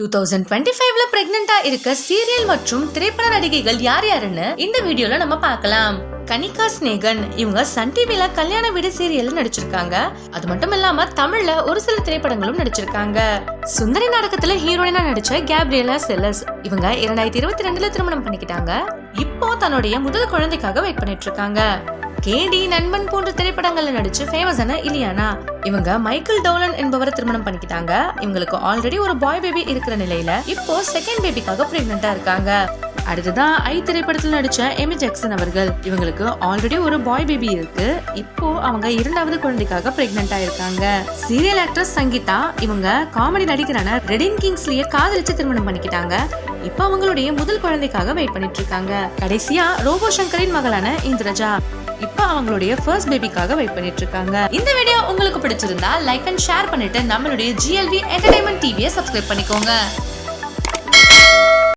Two thousand twenty ஃபைவ்ல பிரெக்னெண்டா இருக்க serial மற்றும் திரைப்பட நடிகைகள் யார் யாருன்னு இந்த வீடியோல நம்ம பார்க்கலாம். கனிகா ஸ்நேகன் இவங்க சன் டிவில கல்யாண வீடு சீரியல் நடிச்சிருக்காங்க. அது மட்டும் இல்லாம தமிழ்ல ஒரு சில திரைப்படங்களும் நடிச்சிருக்காங்க. சுந்தரி நாடகத்துல ஹீரோயினா நடிச்ச கேப்ரியலா செல்லஸ் இவங்க இரண்டாயிரத்தி இருபத்தி ரெண்டுல திருமணம் பண்ணிக்கிட்டாங்க. இப்போ தன்னுடைய முதல் குழந்தைக்காக வெயிட் பண்ணிட்டு இருக்காங்க. கேடி நண்பன் போன்ற திரைப்படங்கள்ல நடிச்சு ஃபேமஸான இலியானா. இவங்க மைக்கேல் டோலன் என்பவரை திருமணம் பண்ணிக்கிட்டாங்க. இவங்களுக்கு ஆல்ரெடி ஒரு பாய் பேபி இருக்கிற நிலையில இப்போ செகண்ட் பேபிக்காக பிரெக்னெண்டா இருக்காங்க. அடுத்ததான் ஐ திரைப்படத்தில் நடிச்ச எமி ஜாக்சன் அவர்கள். இவங்களுக்கு ஆல்ரெடி ஒரு பாய் பேபி இருக்கு. இப்போ அவங்க இரண்டாவது குழந்தைக்காக பிரெக்னெண்டா இருக்காங்க. சீரியல் ஆக்ட்ரஸ் சங்கீதா இவங்க காமெடி நடிகரான ரெடின் கிங்ஸ்லிய காதலிச்சு திருமணம் பண்ணிக்கிட்டாங்க. இப்ப அவங்களுடைய முதல் குழந்தைக்காக வெயிட் பண்ணிட்டு இருக்காங்க கடைசியா ரோபோ சங்கரின் மகளான இந்திரஜா. இப்ப அவங்களுடைய ஃபர்ஸ்ட் பேபிக்காக வெயிட் பண்ணிட்டு இருக்காங்க இந்த வீடியோ உங்களுக்கு பிடிச்சிருந்தா லைக் அண்ட் ஷேர் பண்ணிட்டு நம்மளுடைய ஜிஎல்வி என்டர்டைன்மெண்ட் டிவியை சப்ஸ்கிரைப் பண்ணிக்கோங்க.